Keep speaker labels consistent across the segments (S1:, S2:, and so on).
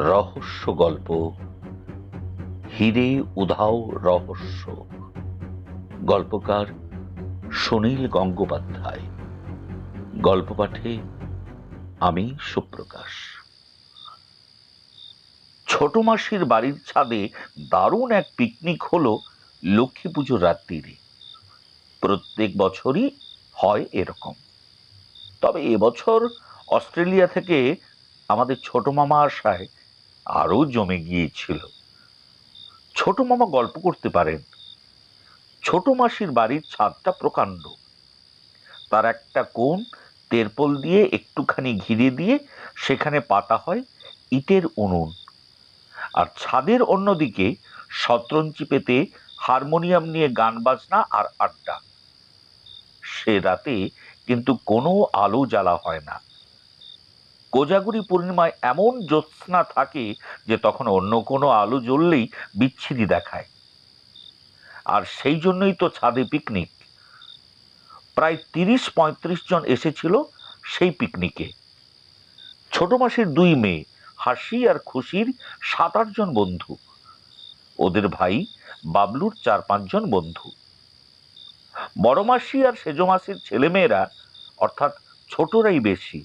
S1: রহস্য গল্প। হিরে উধাও রহস্য। গল্পকার সুনীল গঙ্গোপাধ্যায়। গল্প পাঠে আমি সুপ্রকাশ। ছোট মাসির বাড়ির ছাদে দারুণ এক পিকনিক হলো লক্ষ্মী পুজোর রাত্রিরে। প্রত্যেক বছরই হয় এরকম। তবে এবছর অস্ট্রেলিয়া থেকে আমাদের ছোট মামা আসায় আরও জমে গিয়েছিল। ছোট মামা গল্প করতে পারেন। ছোট মাসির বাড়ির ছাদটা প্রকাণ্ড। তার একটা কোণ তেরপল দিয়ে একটুখানি ঘিরে দিয়ে সেখানে পাতা হয় ইটের উনুন। আর ছাদের অন্যদিকে শতরঞ্চি পেতে হারমোনিয়াম নিয়ে গান বাজনা আর আড্ডা। সে রাতে কিন্তু কোনো আলো জ্বালা হয় না। কোজাগুড়ি পূর্ণিমায় এমন জ্যোৎস্না থাকে যে তখন অন্য কোনো আলো জ্বললেই বিচ্ছিরি দেখায়। আর সেই জন্যই তো ছাদে পিকনিক। প্রায় তিরিশ পঁয়ত্রিশ জন এসেছিল সেই পিকনিকে। ছোট মাসের দুই মেয়ে, হাসি আর খুশির সাত আটজন বন্ধু। ওদের ভাই বাবলুর চার পাঁচজন বন্ধু। বড় মাসি আর সেজ মাসির ছেলেমেয়েরা, অর্থাৎ ছোটরাই বেশি।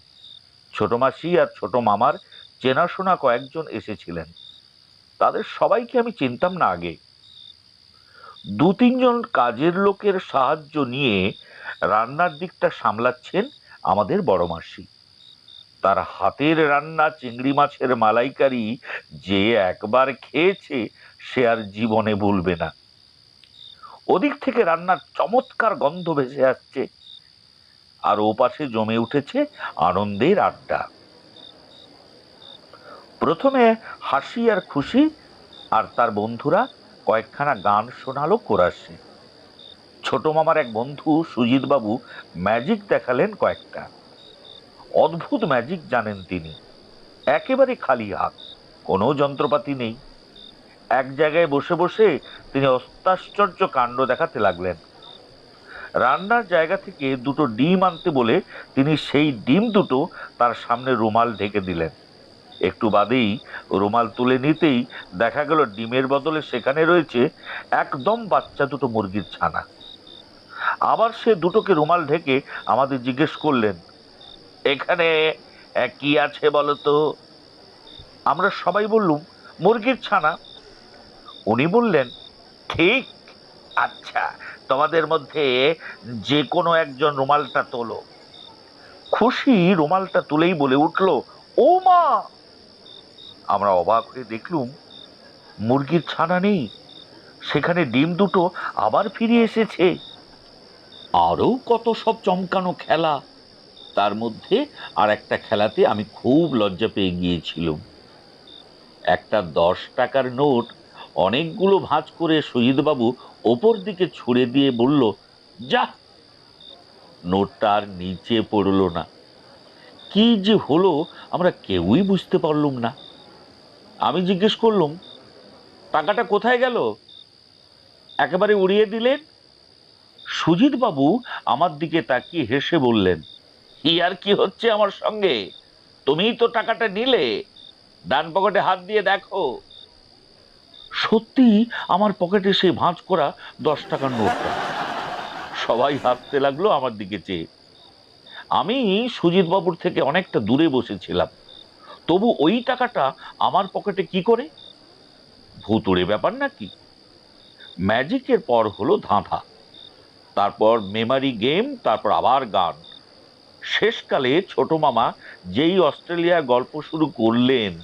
S1: ছোট মাসি আর ছোট মামার চেনাশোনা কয়েকজন এসেছিলেন। তাদের সবাইকে আমি চিনতাম না আগে। দু তিনজন কাজের লোকের সাহায্য নিয়ে রান্নার দিকটা সামলাচ্ছেন আমাদের বড় মাসি। তার হাতের রান্না, চিংড়ি মাছের মালাইকারি যে একবার খেয়েছে সে আর জীবনে ভুলবে না। ওদিক থেকে রান্নার চমৎকার গন্ধ ভেসে আসছে। আর ও পাশে জমে উঠেছে আনন্দের আড্ডা। প্রথমে হাসি আর খুশি, আর তার বন্ধুরা কয়েকখানা গান শোনালো কোরাসে। ছোট মামার এক বন্ধু সুজিত বাবু ম্যাজিক দেখালেন কয়েকটা। অদ্ভুত ম্যাজিক জানেন তিনি। একেবারে খালি হাত, কোনো যন্ত্রপাতি নেই। এক জায়গায় বসে বসে তিনি অত্যাশ্চর্য কাণ্ড দেখাতে লাগলেন। রান্নার জায়গা থেকে দুটো ডিম আনতে বলে তিনি সেই ডিম দুটো তার সামনে রুমাল ঢেকে দিলেন। একটু বাদেই রুমাল তুলে নিতেই দেখা গেল ডিমের বদলে সেখানে রয়েছে একদম বাচ্চা দুটো মুরগির ছানা। আবার সে দুটোকে রুমাল ঢেকে আমাদের জিজ্ঞেস করলেন, এখানে কি আছে বলো তো আমরা সবাই বললুম, মুরগির ছানা। উনি বললেন, ঠিক আচ্ছা তোমাদের মধ্যে যে কোনো একজন রুমালটা তোলো। খুশি রুমালটা তুলেই বলে উঠল, ও মা! আমরা অবাক হয়ে দেখলুম, মুরগির ছানা নেই। সেখানে ডিম দুটো আবার ফিরে এসেছে। আরও কত সব চমকানো খেলা। তার মধ্যে আর একটা খেলাতে আমি খুব লজ্জা পেয়ে গিয়েছিলাম। একটা দশ টাকার নোট, অনেকগুলো ভাঁজ করে শহীদবাবু ওপর দিকে ছুঁড়ে দিয়ে বলল, যা। নোটটা আর নিচে পড়ল না। কি যে হলো, আমরা কেউই বুঝতে পারলুম না। আমি জিজ্ঞেস করলুম, টাকাটা কোথায় গেল? একেবারে উড়িয়ে দিলেন? সুজিত বাবু আমার দিকে তাকিয়ে হেসে বললেন, কি আর কি হচ্ছে আমার সঙ্গে? তুমিই তো টাকাটা নিলে। ডান পকেটে হাত দিয়ে দেখো। সত্যি আমার পকেটে সেই ভাঁজ করা দশ টাকার নোটটা। সবাই হাসতে লাগল আমার দিকে চেয়ে। আমি সুজিত বাবুর থেকে অনেকটা দূরে বসেছিলাম। তবু ওই টাকাটা আমার পকেটে কি করে? ভুতুড়ে ব্যাপার নাকি? ম্যাজিকের পর হলো ধাঁধা। তারপর মেমারি গেম, তারপর আবার গান। শেষকালে ছোট মামা যেই অস্ট্রেলিয়া গল্প শুরু করলেন,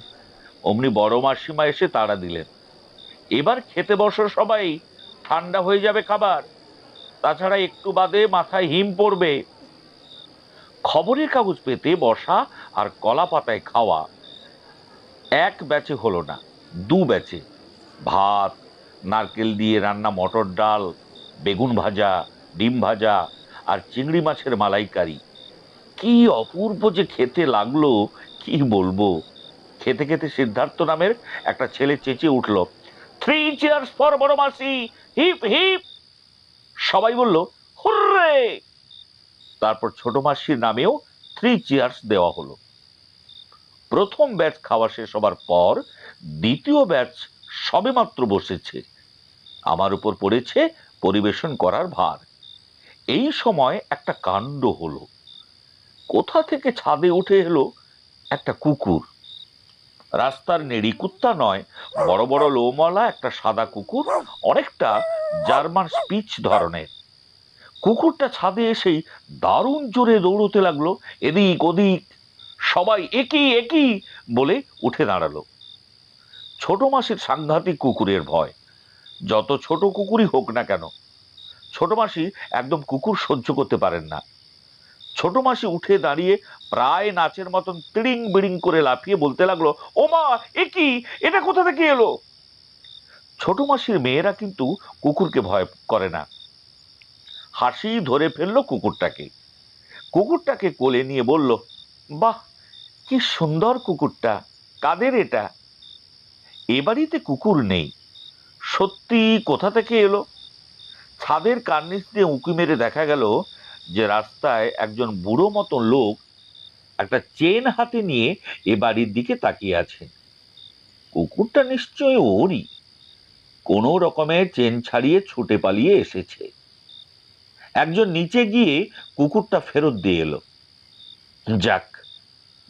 S1: অমনি বড় মাসিমা এসে তাড়া দিলেন। এবার খেতে বসো সবাই, ঠান্ডা হয়ে যাবে খাবার। তাছাড়া একটু বাদে মাথায় হিম পড়বে। খবরের কাগজ পেতে বসা আর কলা পাতায় খাওয়া। এক ব্যাচে হলো না, দু ব্যাচে। ভাত, নারকেল দিয়ে রান্না মটর ডাল, বেগুন ভাজা, ডিম ভাজা আর চিংড়ি মাছের মালাইকারি। কি অপূর্ব যে খেতে লাগল, কি বলব? খেতে খেতে সিদ্ধার্থ নামের একটা ছেলে চেঁচিয়ে উঠল থ্রি চেয়ার্স ফর বড় মাসি। Hip hip. সবাই বলল, হুররে! তারপর ছোট মাসির নামেও থ্রি চেয়ার্স দেওয়া হলো। প্রথম ব্যাচ খাওয়া শেষ হবার পর দ্বিতীয় ব্যাচ সবেমাত্র বসেছে। আমার উপর পড়েছে পরিবেশন করার ভার। এই সময় একটা কাণ্ড হলো। কোথা থেকে ছাদে উঠে এলো একটা কুকুর। রাস্তার নেড়ি কুত্তা নয়, বড় বড় লোমওয়ালা একটা সাদা কুকুর, অনেকটা জার্মান স্পিচ ধরনের। কুকুরটা ছাদে এসেই দারুণ জোরে দৌড়তে লাগল, এদিক ওদিক, সবাই একই একই বলে উঠে দাঁড়াল। ছোট মাসির সাংঘাতিক কুকুরের ভয়, যত ছোট কুকুরই হোক না কেন, ছোট মাসি একদম কুকুর সহ্য করতে পারেন না। ছোট মাসি উঠে দাঁড়িয়ে প্রায় নাচের মতন তিড়িং বিড়িং করে লাফিয়ে বলতে লাগল, ও মা, এ কি? এটা কোথা থেকে এলো? ছোট মাসির মেয়েরা কিন্তু কুকুরকে ভয় করে না। হাসি ধরে ফেলল কুকুরটাকে। কুকুরটাকে কোলে নিয়ে বলল, বাহ, কি সুন্দর কুকুরটা, কাদের এটা? এ বাড়িতে কুকুর নেই। সত্যি কোথা থেকে এলো? ছাদের কার্নিস দিয়ে উঁকি মেরে দেখা গেল যে রাস্তায় একজন বুড়ো মতো লোক একটা চেন হাতে নিয়ে এ বাড়ির দিকে তাকিয়ে আছে। কুকুরটা নিশ্চয়ই ওরই। কোনো রকমের চেন ছাড়িয়ে ছুটে পালিয়ে এসেছে। একজন নিচে গিয়ে কুকুরটা ফেরত দিয়ে এলো। যাক,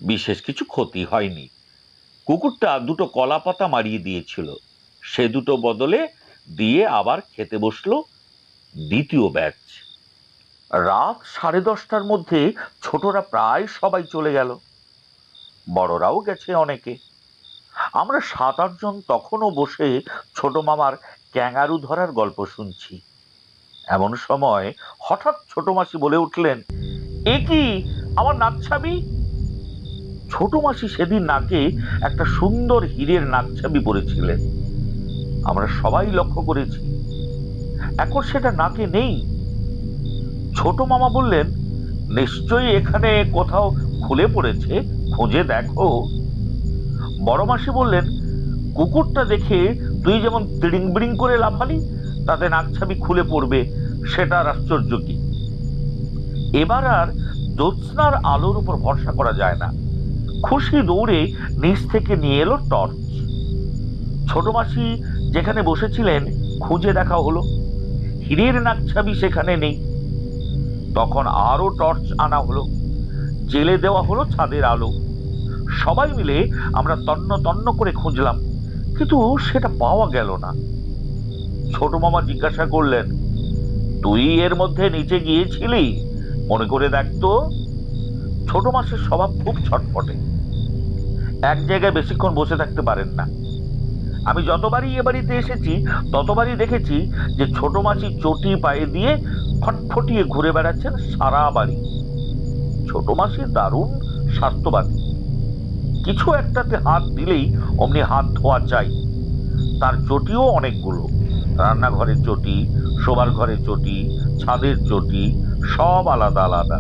S1: বিশেষ কিছু ক্ষতি হয়নি। কুকুরটা দুটো কলা পাতা মারিয়ে দিয়েছিল। সে দুটো বদলে দিয়ে আবার খেতে বসল দ্বিতীয় ব্যাচ। রাত সাড়ে দশটার মধ্যে ছোটরা প্রায় সবাই চলে গেল। বড়রাও গেছে অনেকে। আমরা সাত আটজন তখনও বসে ছোট মামার ক্যাঙ্গারু ধরার গল্প শুনছি। এমন সময় হঠাৎ ছোট মাসি বলে উঠলেন, এ কি, আমার নাকছাবি? ছোট মাসি সেদিন নাকে একটা সুন্দর হীরের নাকছাবি পরেছিলেন। আমরা সবাই লক্ষ্য করেছি। এখন সেটা নাকে নেই। ছোট মামা বললেন, নিশ্চয়ই এখানে কোথাও খুলে পড়েছে, খুঁজে দেখো। বড় মাসি বললেন, কুকুরটা দেখে তুই যেমন তিড়িং বিড়িং করে লাফালি তাতে নাকছাবি খুলে পড়বে, সেটা আর আশ্চর্য কি? এবার আর জ্যোৎস্নার আলোর উপর ভরসা করা যায় না। খুশি দৌড়ে নিচ থেকে নিয়ে এলো টর্চ। ছোট মাসি যেখানে বসেছিলেন, খুঁজে দেখা হলো। হীরের নাকছাবি সেখানে নেই। তখন আরও টর্চ আনা হলো, জেলে দেওয়া হলো ছাদের আলো। সবাই মিলে আমরা তন্ন তন্ন করে খুঁজলাম, কিন্তু সেটা পাওয়া গেল না। ছোট মামা জিজ্ঞাসা করলেন, তুই এর মধ্যে নিচে গিয়েছিলি? মনে করে দেখতো ছোট মাসের স্বভাব খুব ছটফটে। এক জায়গায় বেশিক্ষণ বসে থাকতে পারেন না। আমি যতবারই এ বাড়িতে এসেছি, ততবারই দেখেছি যে ছোট মাছি চটি পায়ে দিয়ে ফটফটিয়ে ঘুরে বেড়াচ্ছেন সারা বাড়ি। ছোট মাসি দারুণ স্বাস্থ্যবাদী কিছু একটাতে হাত দিলেই অমনি হাত ধোয়া চাই তার চটিও অনেকগুলো। রান্নাঘরের চটি, শোবার ঘরের চটি, ছাদের চটি, সব আলাদা আলাদা।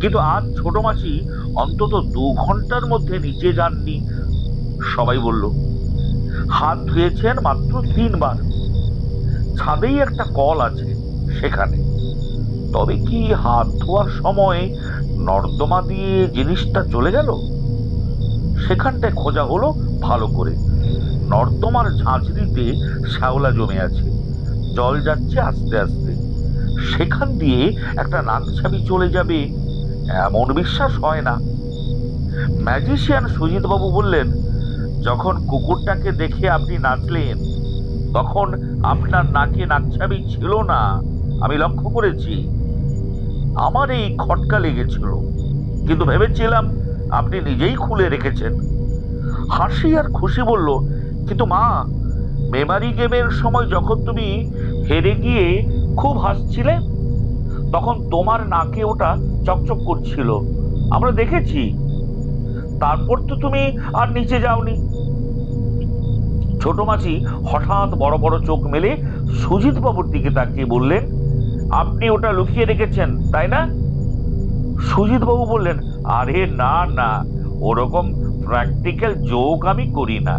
S1: কিন্তু আজ ছোট মাসি অন্তত দু ঘণ্টার মধ্যে নিচে যাননি। সবাই বলল হাত ধুয়েছেন মাত্র তিনবার। ছাদেই একটা কল আছে সেখানে। তবে কি হাত ধোয়ার সময় নর্দমা দিয়ে জিনিসটা চলে গেল? সেখানটায় খোঁজা হলো ভালো করে। নর্দমার ঝাঁঝরিতে শ্যাওলা জমে আছে। জল যাচ্ছে আস্তে আস্তে। সেখান দিয়ে একটা নাকছাবি চলে যাবে এমন বিশ্বাস হয় না। ম্যাজিশিয়ান সুজিত বাবু বললেন যখন কুকুরটাকে দেখে আপনি নাচলেন, তখন আপনার নাকে নাকছাবি ছিল না, আমি লক্ষ্য করেছি। আমার এই খটকা লেগেছিল, কিন্তু ভেবেছিলাম আপনি নিজেই খুলে রেখেছেন। হাসি আর খুশি বলল, কিন্তু মা মেমারি গেমের সময় যখন তুমি হেরে গিয়ে খুব হাসছিলে, তখন তোমার নাকে ওটা চকচক করছিল। আমরা দেখেছি। তারপর তো তুমি আর নিচে যাওনি। ছোট মাছি হঠাৎ বড় বড় চোখ মেলে সুজিত বাবুর দিকে তাকিয়ে বললেন, আপনি ওটা লুকিয়ে রেখেছেন, তাই না? সুজিত বাবু বললেন, আরে না না, ওরকম প্র্যাকটিক্যাল যোগ আমি করি না।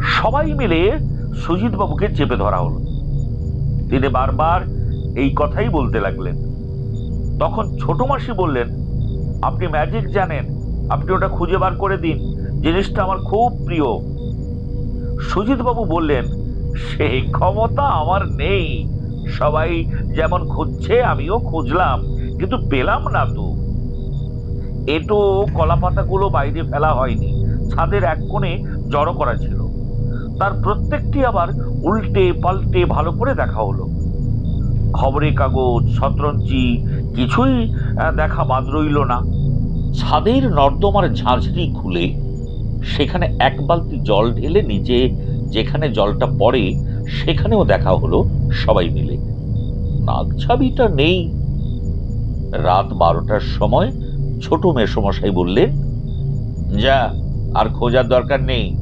S1: সবাই মিলে সুজিত বাবুকে চেপে ধরা হলো। তিনি বারবার এই কথাই বলতে লাগলেন। তখন ছোট মাসি বললেন, আপনি ম্যাজিক জানেন, আপনি ওটা খুঁজে বার করে দিন, জিনিসটা আমার খুব প্রিয়। সুজিত বাবু বললেন, সেই ক্ষমতা আমার নেই। সবাই যেমন খুঁজছে, আমিও খুঁজলাম, কিন্তু পেলাম না তো। এটো কলা পাতাগুলো বাইরে ফেলা হয়নি, ছাদের এক কোণে জড়ো করা ছিল। তার প্রত্যেকটি আবার উল্টে পাল্টে ভালো করে দেখা হলো। খবরের কাগজ শতরঞ্চি কিছুই দেখা বাদ রইল না। ছাদের নর্দমার ঝাঁঝরি খুলে সেখানে এক বালতি জল ঢেলে নিজে যেখানে জলটা পড়ে, সেখানেও দেখা হলো সবাই মিলে। নাগছাবিটা নেই। রাত বারোটার সময় ছোট মেসমশাই বললেন, যা, আর খোঁজার দরকার নেই।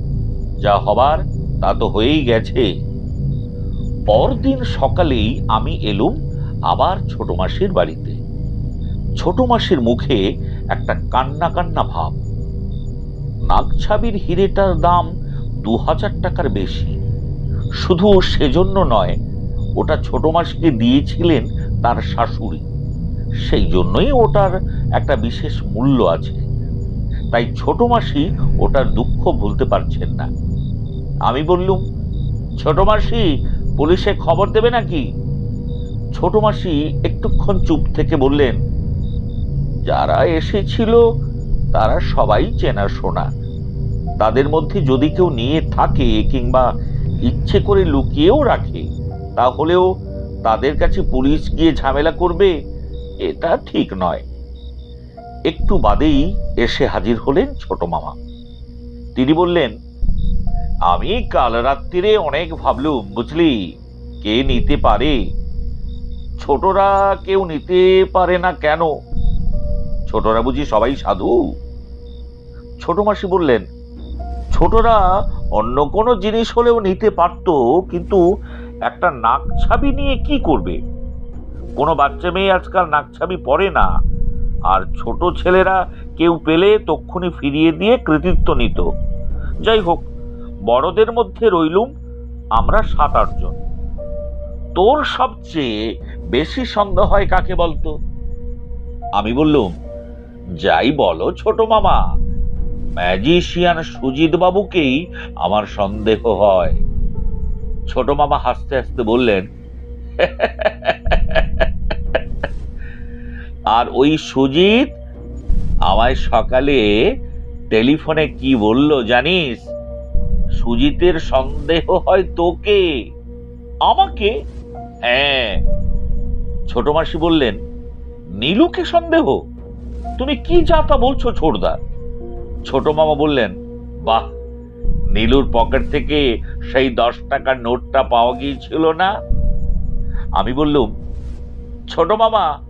S1: যা হবার, তা তো হয়েই গেছে। পরদিন সকালেই আমি এলুম আবার ছোট মাসির বাড়িতে। ছোট মাসির মুখে একটা কান্না কান্না ভাব। নাগছাবির হিরেটার দাম দু হাজার টাকার বেশি। শুধু সেজন্য নয়, ওটা ছোট মাসিকে দিয়েছিলেন তার শাশুড়ি। সেই জন্যই ওটার একটা বিশেষ মূল্য আছে। তাই ছোট মাসি ওটার দুঃখ ভুলতে পারছেন না। আমি বললুম, ছোট মাসি, পুলিশে খবর দেবে নাকি? ছোট মাসি একটুক্ষণ চুপ থেকে বললেন, যারা এসেছিল তারা সবাই চেনাশোনা তাদের মধ্যে যদি কেউ নিয়ে থাকে কিংবা ইচ্ছে করে লুকিয়েও রাখে, তাহলেও তাদের কাছে পুলিশ গিয়ে ঝামেলা করবে, এটা ঠিক নয়। একটু বাদেই এসে হাজির হলেন ছোট মামা। তিনি বললেন, আমি কাল রাত্রিরে অনেক ভাবলুম, বুঝলি? কে নিতে পারে? ছোটরা কেউ নিতে পারে না কেন? ছোটরা বুঝি সবাই সাধু? ছোট মাসি বললেন, ছোটরা অন্য কোনো জিনিস হলেও নিতে পারতো, কিন্তু একটা নাক ছাবি নিয়ে কি করবে? কোনো বাচ্চা মেয়ে আজকাল নাক ছাবি পরে না। আর ছোট ছেলেরা কেউ পেলে তক্ষুনি ফিরিয়ে দিয়ে কৃতিত্ব নিত। যাই হোক, বড়দের মধ্যে রইলুম আমরা সাত আটজন তোর সবচেয়ে বেশি সন্দেহ হয় কাকে বলতো? আমি বললুম যাই বলো, ছোট মামা। ম্যাজিশিয়ান সুজিত বাবুকেই আমার সন্দেহ হয়। ছোট মামা হাসতে হাসতে বললেন, আর ওই সুজিত আমায় সকালে টেলিফোনে কি বলল জানিস? সুজিতের সন্দেহ হয় তোকে। আমাকে? হ্যাঁ। ছোট মাসি বললেন, নীলুকে সন্দেহ? তুমি কি যাতা বলছো ছোটদা ছোট মামা বললেন, বাহ, নীলুর পকেট থেকে সেই দশ টাকার নোটটা পাওয়া গিয়েছিল না? আমি বললুম, ছোট মামা,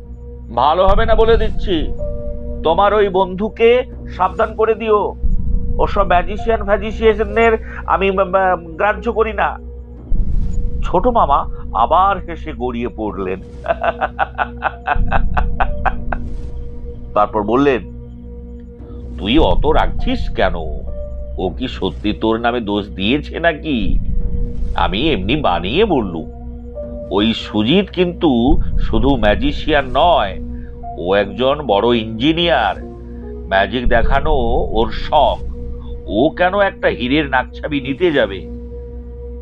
S1: ভালো হবে না বলে দিচ্ছি। তোমার ওই বন্ধুকে সাবধান করে দিও। ওসব ম্যাজিশিয়ান ফ্যাজিশিয়ানের আমি গ্রাহ্য করি না। ছোট মামা আবার হেসে গড়িয়ে পড়লেন। তারপর বললেন, তুই অত রাখছিস কেন? ও কি সত্যি তোর নামে দোষ দিয়েছে নাকি? আমি এমনি বানিয়ে বললুম, ওই সুজিত কিন্তু শুধু ম্যাজিশিয়ান নয়, ও একজন বড় ইঞ্জিনিয়ার। ম্যাজিক দেখানো ওর শখ। ও কেন একটা হীরের নাকছাবি নিতে যাবে?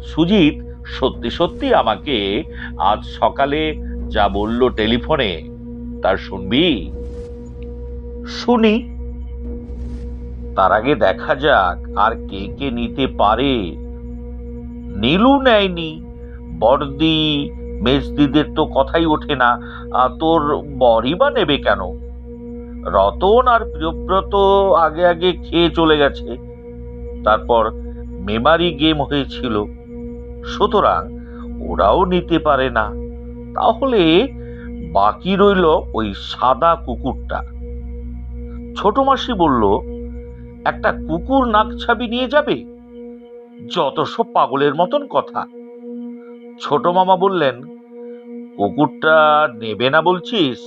S1: সুজিত, সত্যি সত্যি আমাকে আজ সকালে যা বলল টেলিফোনে তার শুনবি? শুনি। তার আগে দেখা যাক আর কে কে নিতে পারে। নীলু নেয়নি। বর্দি মেজদিদের তো কথাই ওঠে না। তোর বরই বা নেবে কেন? রতন আর প্রিয়ব্রত আগে আগে খেয়ে চলে গেছে। তারপর মেমারি গেম হয়েছিল। সুতরাং ওরাও নিতে পারে না। তাহলে বাকি রইল ওই সাদা কুকুরটা। ছোট মাসি বলল, একটা কুকুর নাকছাবি নিয়ে যাবে? যত সব পাগলের মতন কথা। ছোট মামা বললেন, কুকুরটা নেবে না বলছিস?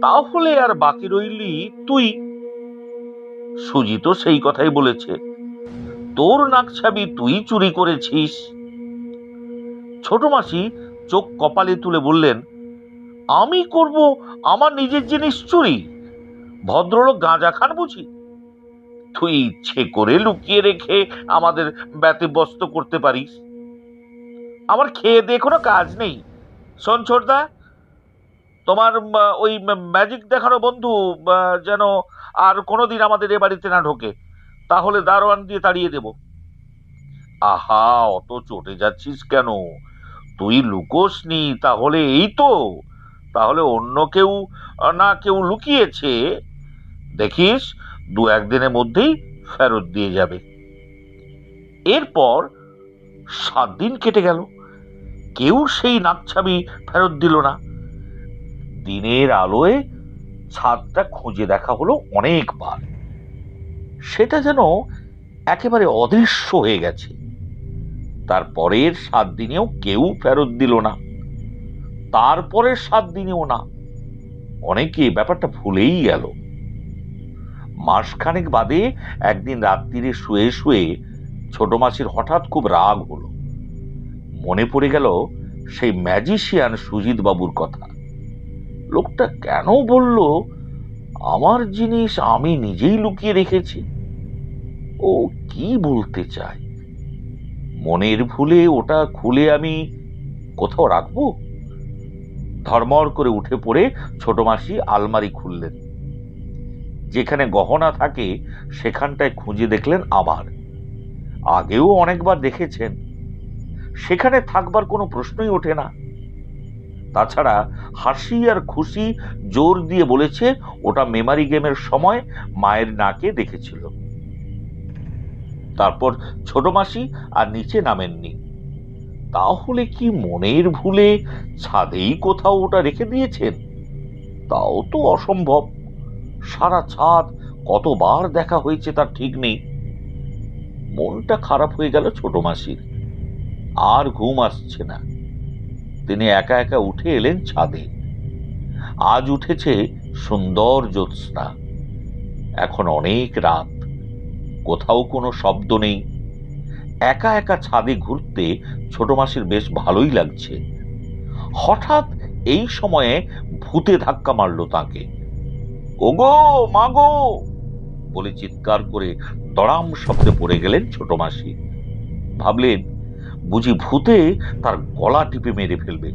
S1: তাহলে আর বাকি রইলি তুই। সুজি তো সেই কথাই বলেছে, তোর নাকছাবি তুই চুরি করেছিস। ছোট মাসি চোখ কপালে তুলে বললেন, আমি করব আমার নিজের জিনিস চুরি? ভদ্রলোক গাঁজা খান বুঝি? তুই ইচ্ছে করে লুকিয়ে রেখে আমাদের ব্যতিব্যস্ত করতে পারিস। আমার খেয়ে দিয়ে কোনো কাজ নেই। শোন ছোটদা, তোমার ওই ম্যাজিক দেখানো বন্ধু যেন আর কোনো দিন আমাদের এ বাড়িতে না ঢোকে, তাহলে দারোয়ান দিয়ে তাড়িয়ে দেব। আহা, অত চটে যাচ্ছিস কেন? তুই লুকোসনি, তাহলে এই তো। তাহলে অন্য কেউ, না কেউ লুকিয়েছে। দেখিস, দু একদিনের মধ্যেই ফেরত দিয়ে যাবে। এরপর সাত দিন কেটে গেল। কেউ সেই নাকছাবি ফেরত দিল না। দিনের আলোয় ছাদটা খুঁজে দেখা হলো অনেকবার। সেটা যেন একেবারে অদৃশ্য হয়ে গেছে। তারপরের সাত দিনেও কেউ ফেরত দিল না। তারপরের সাত দিনেও না। অনেকে ব্যাপারটা ভুলেই গেল। মাসখানেক বাদে একদিন রাত্রিরে শুয়ে শুয়ে ছোট মাসির হঠাৎ খুব রাগ হলো। মনে পড়ে গেল সেই ম্যাজিশিয়ান সুজিত বাবুর কথা। লোকটা কেন বলল, আমার জিনিস আমি নিজেই লুকিয়ে রেখেছি। ও কি বলতে চায়? মনের ভুলে ওটা খুলে আমি কোথাও রাখব? ধর্মর করে উঠে পড়ে ছোট মাসি আলমারি খুললেন। যেখানে গহনা থাকে, সেখানটায় খুঁজে দেখলেন আবার। আগেও অনেকবার দেখেছেন। সেখানে থাকবার কোনো প্রশ্নই ওঠে না। তাছাড়া হাসি আর খুশি জোর দিয়ে বলেছে, ওটা মেমারি গেমের সময় মায়ের নাকে দেখেছিল। তারপর ছোট মাসি আর নিচে নামেননি। তাহলে কি মনের ভুলে ছাদেই কোথাও ওটা রেখে দিয়েছেন? তাও তো অসম্ভব। সারা ছাদ কতবার দেখা হয়েছে তার ঠিক নেই। মনটা খারাপ হয়ে গেল ছোট মাসির। আর ঘুম আসছে না। তিনি একা একা উঠে এলেন ছাদে। আজ উঠেছে সুন্দর জ্যোৎস্না। এখন অনেক রাত। কোথাও কোনো শব্দ নেই। একা একা ছাদে ঘুরতে ছোট মাসির বেশ ভালোই লাগছে। হঠাৎ এই সময়ে ভূতে ধাক্কা মারল তাকে। ওগো, মাগো! বলে চিৎকার করে দড়াম শব্দে পড়ে গেলেন ছোট মাসি। ভাবলেন, বুঝি ভূতে তার গলা টিপে মেরে ফেলবে।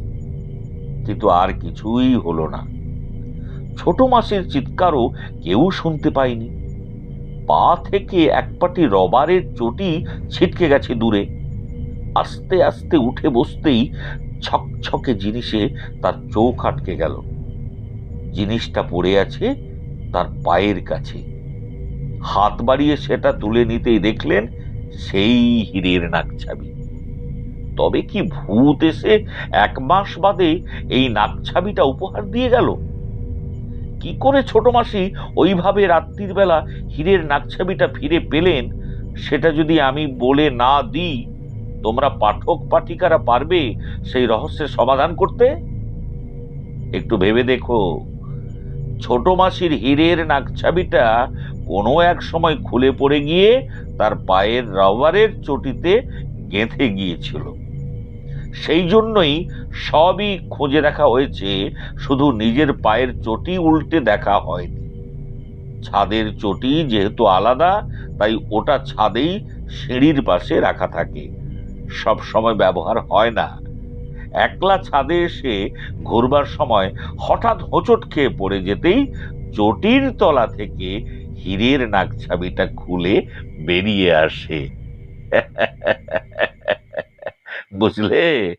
S1: কিন্তু আর কিছুই হলো না। ছোট মাসির চিৎকারও কেউ শুনতে পায়নি। পা থেকে এক পাটি রবারের চটি ছিটকে গেছে দূরে। আস্তে আস্তে উঠে বসতেই ছকছকে জিনিসে তার চোখ আটকে গেল। জিনিসটা পড়ে আছে তার পায়ের কাছে। হাত বাড়িয়ে সেটা তুলে নিতেই দেখলেন সেই হীরের নাকছাবি। তবে কি ভূত এসে এক মাস বাদে এই নাকছাবিটা উপহার দিয়ে গেল? কি করে ছোট মাসি ওইভাবে রাত্রির বেলা হীরের নাকছাবিটা ফিরে পেলেন, সেটা যদি আমি বলে না দিই, তোমরা পাঠক পাঠিকারা পারবে সেই রহস্যের সমাধান করতে? একটু ভেবে দেখো। ছোট মাসির হীরের নাকছাবিটা কোনো এক সময় খুলে পড়ে গিয়ে তার পায়ের রবারের চটিতে গেঁথে গিয়েছিল। সেই জন্যই সবই খুঁজে দেখা হয়েছে, শুধু নিজের পায়ের চটি উল্টে দেখা হয়নি। ছাদের চটি যেহেতু আলাদা, তাই ওটা ছাদেই সিঁড়ির পাশে রাখা থাকে। সব সময় ব্যবহার হয় না। একলা ছাদে এসে ঘুরবার সময় হঠাৎ হোঁচট খেয়ে পড়ে যেতেই চটির তলা থেকে হীরের নাকছাবিটা খুলে বেরিয়ে আসে। বুঝলে?